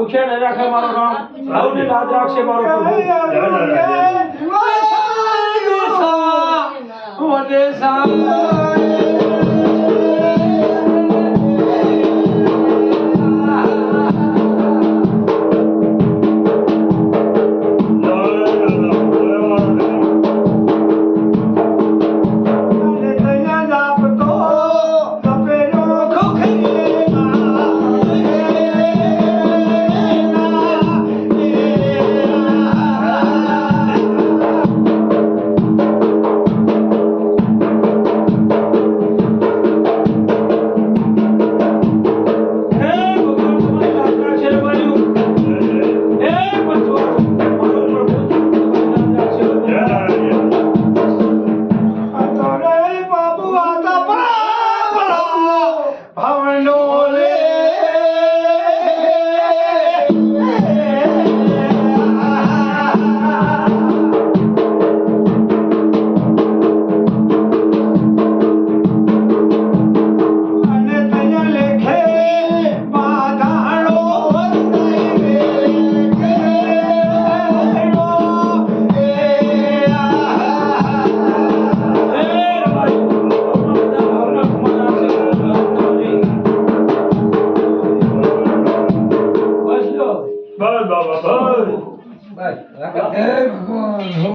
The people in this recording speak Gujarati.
ભૂખ્યા ન રાખે મારો રામ. સૌને દાદ રાખશે મારો પ્રભુ. વડે સા Bye. Bye. Bye.